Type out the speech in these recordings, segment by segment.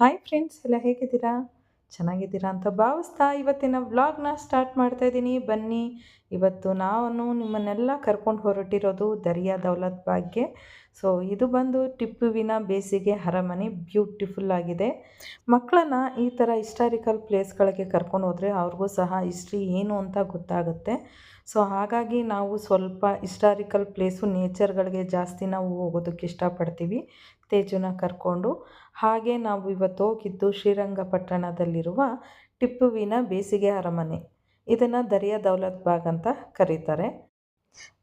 Hi friends ಎಲ್ಲ ಹೇಗಿದ್ದೀರಾ? ಚೆನ್ನಾಗಿದ್ದೀರಾ ಅಂತ ಭಾವಿಸ್ತಾ ಇವತ್ತಿನ ವ್ಲಾಗ್ನ ಸ್ಟಾರ್ಟ್ ಮಾಡ್ತಾ ಇದ್ದೀನಿ. ಬನ್ನಿ, ಇವತ್ತು ನಾನು ನಿಮ್ಮನ್ನೆಲ್ಲ ಕರ್ಕೊಂಡು ಹೊರಟಿರೋದು ದರಿಯಾ ದೌಲತ್ ಬಾಗ್ಗೆ. ಸೊ ಇದು ಬಂದು ಟಿಪ್ಪುವಿನ ಬೇಸಿಗೆ ಅರಮನೆ ಬ್ಯೂಟಿಫುಲ್ ಆಗಿದೆ. ಮಕ್ಕಳನ್ನ ಈ ಥರ ಹಿಸ್ಟಾರಿಕಲ್ ಪ್ಲೇಸ್ಗಳಿಗೆ ಕರ್ಕೊಂಡು ಹೋದರೆ ಅವ್ರಿಗೂ ಸಹ ಹಿಸ್ಟ್ರಿ ಏನು ಅಂತ ಗೊತ್ತಾಗುತ್ತೆ. ಸೊ ಹಾಗಾಗಿ ನಾವು ಸ್ವಲ್ಪ ಹಿಸ್ಟಾರಿಕಲ್ ಪ್ಲೇಸು ನೇಚರ್ಗಳಿಗೆ ಜಾಸ್ತಿ ನಾವು ಹೋಗೋದಕ್ಕೆ ಇಷ್ಟಪಡ್ತೀವಿ. ತೇಜುನ ಕರ್ಕೊಂಡು ಹಾಗೆ ನಾವು ಇವತ್ತು ಹೋಗಿದ್ದು ಶ್ರೀರಂಗಪಟ್ಟಣದಲ್ಲಿರುವ ಟಿಪ್ಪುವಿನ ಬೇಸಿಗೆ ಅರಮನೆ. ಇದನ್ನು ದರಿಯ ದೌಲತ್ ಬಾಗ್ ಅಂತ ಕರೀತಾರೆ.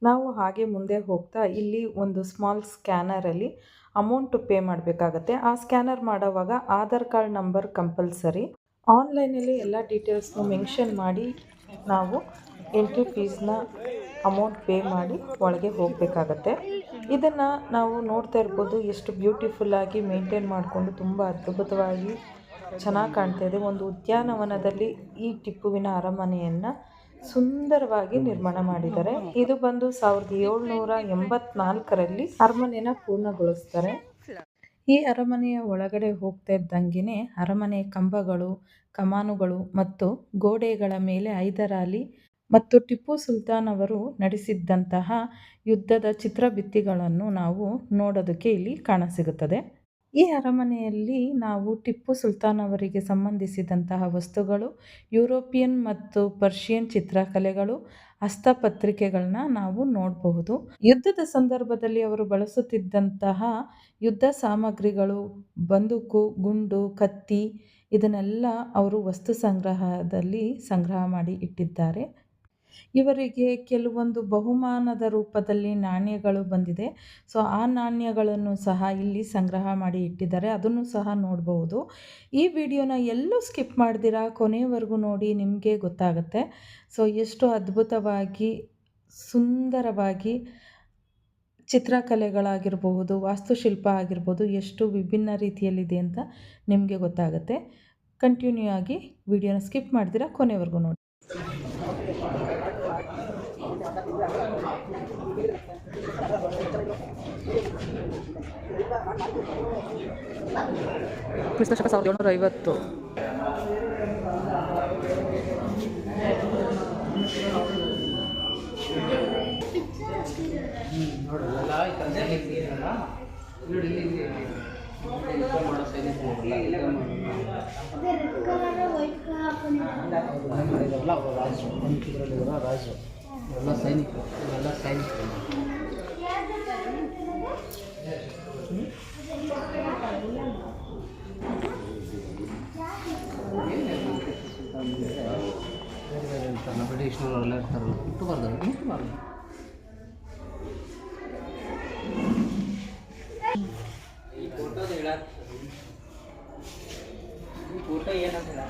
ನಾವು ಹಾಗೆ ಮುಂದೆ ಹೋಗ್ತಾ ಇಲ್ಲಿ ಒಂದು ಸ್ಮಾಲ್ ಸ್ಕ್ಯಾನರಲ್ಲಿ ಅಮೌಂಟು ಪೇ ಮಾಡಬೇಕಾಗತ್ತೆ. ಆ ಸ್ಕ್ಯಾನರ್ ಮಾಡೋವಾಗ ಆಧಾರ್ ಕಾರ್ಡ್ ನಂಬರ್ ಕಂಪಲ್ಸರಿ. ಆನ್ಲೈನಲ್ಲಿ ಎಲ್ಲ ಡೀಟೇಲ್ಸ್ನು ಮೆನ್ಷನ್ ಮಾಡಿ ನಾವು ಎಂಟ್ರಿ ಫೀಸ್ನ ಅಮೌಂಟ್ ಪೇ ಮಾಡಿ ಒಳಗೆ ಹೋಗಬೇಕಾಗತ್ತೆ. ಇದನ್ನು ನಾವು ನೋಡ್ತಾ ಇರ್ಬೋದು ಎಷ್ಟು ಬ್ಯೂಟಿಫುಲ್ಲಾಗಿ ಮೇಂಟೈನ್ ಮಾಡಿಕೊಂಡು ತುಂಬ ಅದ್ಭುತವಾಗಿ ಚೆನ್ನಾಗಿ ಕಾಣ್ತಾ ಇದೆ. ಒಂದು ಉದ್ಯಾನವನದಲ್ಲಿ ಈ ಟಿಪ್ಪುವಿನ ಅರಮನೆಯನ್ನು ಸುಂದರವಾಗಿ ನಿರ್ಮಾಣ ಮಾಡಿದ್ದಾರೆ. ಇದು ಬಂದು ಸಾವಿರದ ಏಳ್ನೂರ ಎಂಬತ್ನಾಲ್ಕರಲ್ಲಿ ಅರಮನೆನ ಪೂರ್ಣಗೊಳಿಸ್ತಾರೆ. ಈ ಅರಮನೆಯ ಒಳಗಡೆ ಹೋಗ್ತಾ ಇದ್ದಂಗೆನೆ ಅರಮನೆ ಕಂಬಗಳು, ಕಮಾನುಗಳು ಮತ್ತು ಗೋಡೆಗಳ ಮೇಲೆ ಹೈದರಾಲಿ ಮತ್ತು ಟಿಪ್ಪು ಸುಲ್ತಾನ್ ಅವರು ನಡೆಸಿದ್ದಂತಹ ಯುದ್ಧದ ಚಿತ್ರಭಿತ್ತಿಗಳನ್ನು ನಾವು ನೋಡೋದಕ್ಕೆ ಇಲ್ಲಿ ಕಾಣಸಿಗುತ್ತದೆ. ಈ ಅರಮನೆಯಲ್ಲಿ ನಾವು ಟಿಪ್ಪು ಸುಲ್ತಾನ್ ಅವರಿಗೆ ಸಂಬಂಧಿಸಿದಂತಹ ವಸ್ತುಗಳು, ಯುರೋಪಿಯನ್ ಮತ್ತು ಪರ್ಷಿಯನ್ ಚಿತ್ರಕಲೆಗಳು ಹಸ್ತಪತ್ರಿಕೆಗಳನ್ನ ನಾವು ನೋಡಬಹುದು. ಯುದ್ಧದ ಸಂದರ್ಭದಲ್ಲಿ ಅವರು ಬಳಸುತ್ತಿದ್ದಂತಹ ಯುದ್ಧ ಸಾಮಗ್ರಿಗಳು, ಬಂದೂಕು, ಗುಂಡು, ಕತ್ತಿ, ಇದನ್ನೆಲ್ಲ ಅವರು ವಸ್ತು ಸಂಗ್ರಹದಲ್ಲಿ ಸಂಗ್ರಹ ಮಾಡಿ ಇಟ್ಟಿದ್ದಾರೆ. ಇವರಿಗೆ ಕೆಲವೊಂದು ಬಹುಮಾನದ ರೂಪದಲ್ಲಿ ನಾಣ್ಯಗಳು ಬಂದಿದೆ. ಸೊ, ಆ ನಾಣ್ಯಗಳನ್ನು ಸಹ ಇಲ್ಲಿ ಸಂಗ್ರಹ ಮಾಡಿ ಇಟ್ಟಿದ್ದಾರೆ. ಅದನ್ನು ಸಹ ನೋಡಬಹುದು ಈ ವಿಡಿಯೋನ ಎಲ್ಲೂ ಸ್ಕಿಪ್ ಮಾಡಿದಿರಾ? ಕೊನೆಯವರೆಗೂ ನೋಡಿ, ನಿಮಗೆ ಗೊತ್ತಾಗುತ್ತೆ. ಸೊ, ಎಷ್ಟು ಅದ್ಭುತವಾಗಿ, ಸುಂದರವಾಗಿ ಚಿತ್ರಕಲೆಗಳಾಗಿರಬಹುದು, ವಾಸ್ತುಶಿಲ್ಪ ಆಗಿರ್ಬೋದು ಎಷ್ಟು ವಿಭಿನ್ನ ರೀತಿಯಲ್ಲಿದೆ ಅಂತ ನಿಮಗೆ ಗೊತ್ತಾಗುತ್ತೆ. ಕಂಟಿನ್ಯೂ ಆಗಿ ವಿಡಿಯೋನ ಸ್ಕಿಪ್ ಮಾಡಿದಿರ? ಕೊನೆವರೆಗೂ ನೋಡಿ. ಕ್ರಿಸ್ತಶಕ ಸಾವಿರದ ಏಳ್ನೂರ ಐವತ್ತು ರಾಜು ಎಲ್ಲ ಸೈನಿಕರು ಎಲ್ಲ ಸೈನಿಕರು ಬೇರೆ ಬೇರೆ ಇರ್ತಾರಲ್ಲ ಬ್ರಿಟಿಷ್ನವರೆಲ್ಲ ಇರ್ತಾರಲ್ಲ ಹುಟ್ಟಬಾರ್ದು ಹುಟ್ಟಬಾರ್ದು ಈ ಫೋಟೋದ ಹೇಳ ಈ ಫೋಟೋ ಏನಂತ ಹೇಳ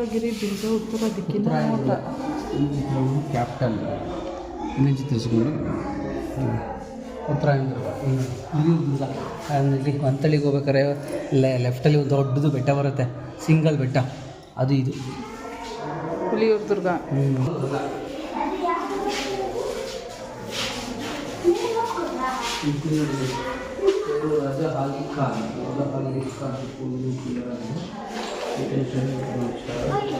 ಶೂಲಗಿರಿ ಬಿಂದು ಉತ್ತರ ದಿಕ್ಕಿನ ನೋಟ. ತಿಳಿಸ್ಕೊಂಡು ಚಿತ್ರಿಸಿಕೊಂಡು ಉತ್ತರಾಯಣ ಇಲ್ಲಿ ಮಂತಳಿಗೆ ಹೋಗ್ಬೇಕಾದ್ರೆ ಲೆ ಲೆಫ್ಟಲ್ಲಿ ಒಂದು ದೊಡ್ಡದು ಬೆಟ್ಟ ಬರುತ್ತೆ. ಸಿಂಗಲ್ ಬೆಟ್ಟ. ಅದು ಇದು. ಹುಲಿಯೂರು ದುರ್ಗ ರಾಜ ಹಾಲಿ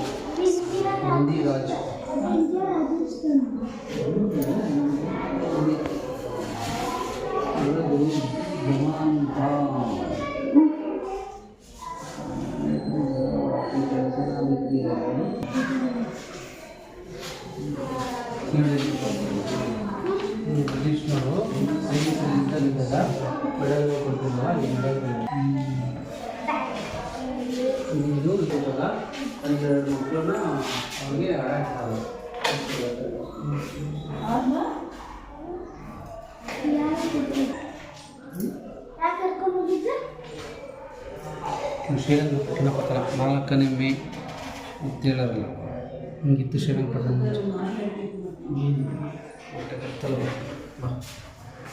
ಖಾನ್ ರಾಜ ಹಾಲಿ ಖಾನ್ ನಂದಿ ರಾಜ್ ಬ್ರಿಟಿಷ್ನವರು ಹನ್ನೆರಡು ಮಕ್ಕಳನ್ನ ಅವ್ರಿಗೆ ಶ್ರೀರಂಗಪಟ್ಟಣ ಪತ್ರ ನಾಲ್ಕನೇ ಮೇ ಅಂತೇಳರಲ್ಲ ಹಿಂಗಿತ್ತು ಶ್ರೀರಂಗಪಟ್ಟಣ.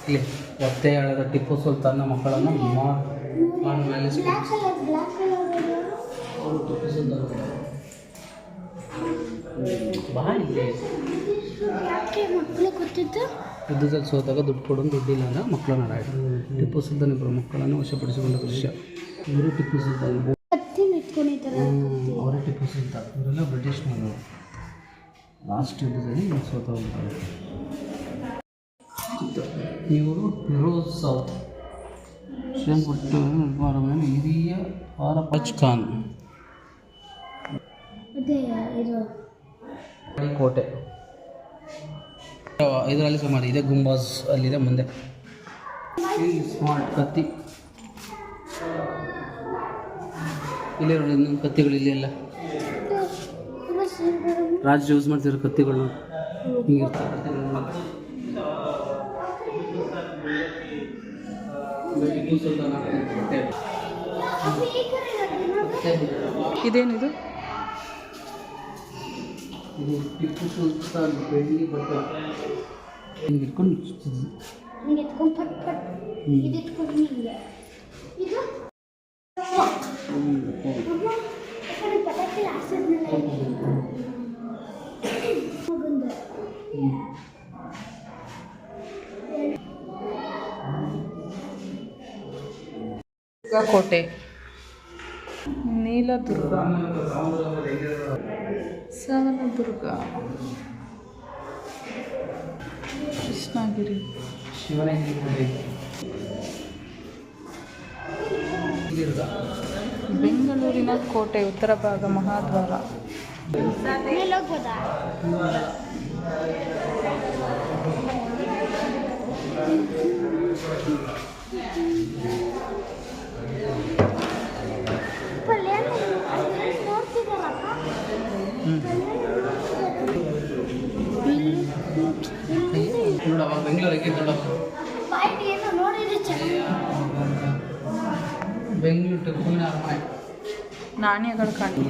ಇಲ್ಲಿ ಒತ್ತೆಯಾಳದ ಟಿಪ್ಪು ಸುಲ್ತಾನ್ನ ಮಕ್ಕಳನ್ನು ಮಾ ಮಾಡ್ ಕಲರ್ ಅವರು ಟಿಪ್ಪು ಸುಲ್ತಾನ್ ಗೊತ್ತಿದ್ದು ಯುದ್ಧದಲ್ಲಿ ಸೋತಾಗ ದುಡ್ಡು ಕೊಡೋದು ದುಡ್ಡಿಲ್ಲ ಅಂದ್ರೆ ಮಕ್ಕಳನ್ನ ಆಡ ಟಿಪ್ಪು ಸುಲ್ತಾನ್ ಇಬ್ಬರು ಮಕ್ಕಳನ್ನು ವಶಪಡಿಸಿಕೊಂಡ ದೃಶ್ಯ. ಇವರು ಟಿಪ್ಪು ಸುಲ್ತಾನ್. ಅವರೇ ಟಿಪ್ಪು ಸುಲ್ತಾನ್. ಇವರೆಲ್ಲ ಬ್ರಿಟಿಷ್ ಬ್ರಿಟಿಷ್ನವರು ಲಾಸ್ಟ್ ಯುದ್ಧದಲ್ಲಿ ಸೋತ ಹೋಗ್ತಾರೆ ಇವರು ಫಿರೋಜ್ ಸೌತ್. ಶ್ರೀರಂಗಪಟ್ಟ ನಿರ್ಮಾಣ ಮೇಲೆ ಆರ್ ಆರಪಜ್ ಖಾನ್ ಅದೇ ಇದು. ಕೋಟೆ. ಇದರಲ್ಲಿ ಸುಮಾರು ಇದೆ, ಗುಂಬಾಸ್ ಅಲ್ಲಿದೆ ಮುಂದೆ. ಸ್ಮಾರ್ಟ್ ಕತ್ತಿ. ಇಲ್ಲಿ ಇನ್ನೊಂದು ಕತ್ತಿಗಳು ಇಲ್ಲಿ ಎಲ್ಲ ರಾಜ್ ಯೂಸ್ ಮಾಡ್ತಿರೋ ಕತ್ತಿಗಳು ಹಿಂಗಿರ್ತಾರೆ. ಇದೇನಿದು? ಇದು ಟಿಪ್ಪು ಸುಲ್ತಾನ್ ಬೆಳ್ಳಿ ಬಟ್ಟೆ ಹಿಂಗೆ ಇಟ್ಕೊಂಡು ಸುತ್ತಿದ್ದು. ಹಿಂಗೆ ಎತ್ಕೊಂಡು ಪಟ್ ಪಟ್ ಇದು ಇಟ್ಕೊಂಡು ಹಿಂಗೆ ಇದು ಹ್ಮ್, ಹೌದು. ಅಮ್ಮ, ಈ ಕಡೆ ಪಟಾಕಿ ಹಾಕ್ಸಿದ್ಮೇಲೆ ಮಗಂದು ಹ್ಮ್. ಕೋಟೆ ನೀಲದುರ್ಗ ಸವನದುರ್ಗ ಕೃಷ್ಣಗಿರಿ. ಬೆಂಗಳೂರಿನ ಕೋಟೆ ಉತ್ತರ ಭಾಗ ಮಹಾದ್ವಾರ. Thank ಅವಾಗ ಬೆಂಗಳೂರಿಗೆ ನೋಡಿದ್ರೆ ಬೆಂಗಳೂರು ಟಿಪ್ಪುವಿನ ಅರಮನೆ ನಾಣ್ಯಗಳು ಕಾಣಿ.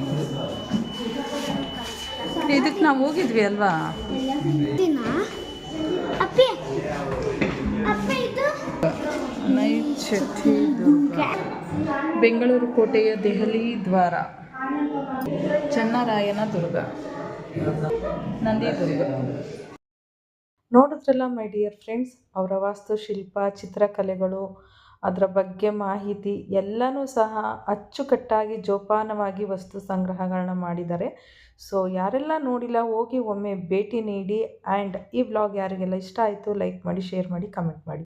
ಇದಕ್ಕೆ ನಾವು ಹೋಗಿದ್ವಿ ಅಲ್ವಾ? ಶಕ್ತಿ ದುರ್ಗ ಬೆಂಗಳೂರು ಕೋಟೆಯ ದೆಹಲಿ ದ್ವಾರ. ಚನ್ನರಾಯನ ದುರ್ಗ. ನಂದಿ ದುರ್ಗ. ನೋಡಿದ್ರಲ್ಲ ಮೈ ಡಿಯರ್ ಫ್ರೆಂಡ್ಸ್ ಅವರ ವಾಸ್ತುಶಿಲ್ಪ ಚಿತ್ರಕಲೆಗಳು, ಅದರ ಬಗ್ಗೆ ಮಾಹಿತಿ ಎಲ್ಲನೂ ಸಹ ಅಚ್ಚುಕಟ್ಟಾಗಿ ಜೋಪಾನವಾಗಿ ವಸ್ತು ಸಂಗ್ರಹಗಳನ್ನ ಮಾಡಿದ್ದಾರೆ. ಸೊ ಯಾರೆಲ್ಲ ನೋಡಿಲ್ಲ, ಹೋಗಿ ಒಮ್ಮೆ ಭೇಟಿ ನೀಡಿ ಆ್ಯಂಡ್ ಈ ವ್ಲಾಗ್ ಯಾರಿಗೆಲ್ಲ ಇಷ್ಟ ಆಯಿತು ಲೈಕ್ ಮಾಡಿ ಶೇರ್ ಮಾಡಿ ಕಮೆಂಟ್ ಮಾಡಿ.